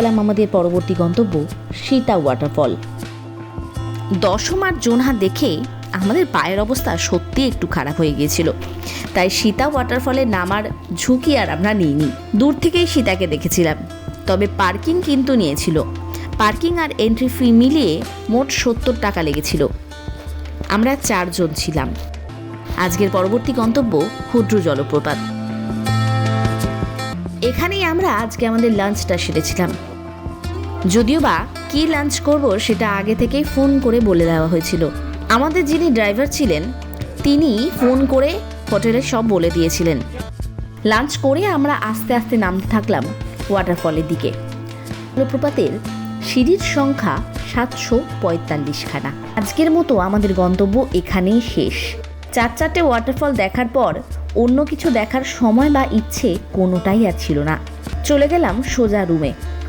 গেলাম আমাদের পরবর্তী গন্তব্য সীতা ওয়াটারফল দশম আর জোনহা দেখে আমাদের পায়ের অবস্থা সত্যি একটু খারাপ হয়ে গিয়েছিল। তাই সীতা ওয়াটারফলে নামার ঝুঁকি আর আমরা নিইনি। দূর থেকেই সীতাকে দেখেছিলাম। তবে পার্কিং কিন্তু নিয়েছিল। পার্কিং আর এন্ট্রি ফি মিলিয়ে মোট সত্তর টাকা লেগেছিল। আমরা চারজন ছিলাম। আজকের পরবর্তী গন্তব্য ক্ষুদ্র জলপ্রপাত। এখানেই আমরা আজকে আমাদের লাঞ্চটা সেরেছিলাম। যদিও বা কী লাঞ্চ করব সেটা আগে থেকেই ফোন করে বলে দেওয়া হয়েছিল। আমাদের যিনি ড্রাইভার ছিলেন, তিনি ফোন করে হোটেলে সব বলে দিয়েছিলেন। লাঞ্চ করে আমরা আস্তে আস্তে নামতে থাকলাম ওয়াটারফলের দিকে। জলপ্রপাতের সিঁড়ির সংখ্যা সাতশো পঁয়তাল্লিশখানা। আজকের মতো আমাদের গন্তব্য এখানেই শেষ। চার চারটে ওয়াটারফল দেখার পর অন্য কিছু দেখার সময় বা ইচ্ছে কোনোটাই আর ছিল না। চলে গেলাম সোজা রুমে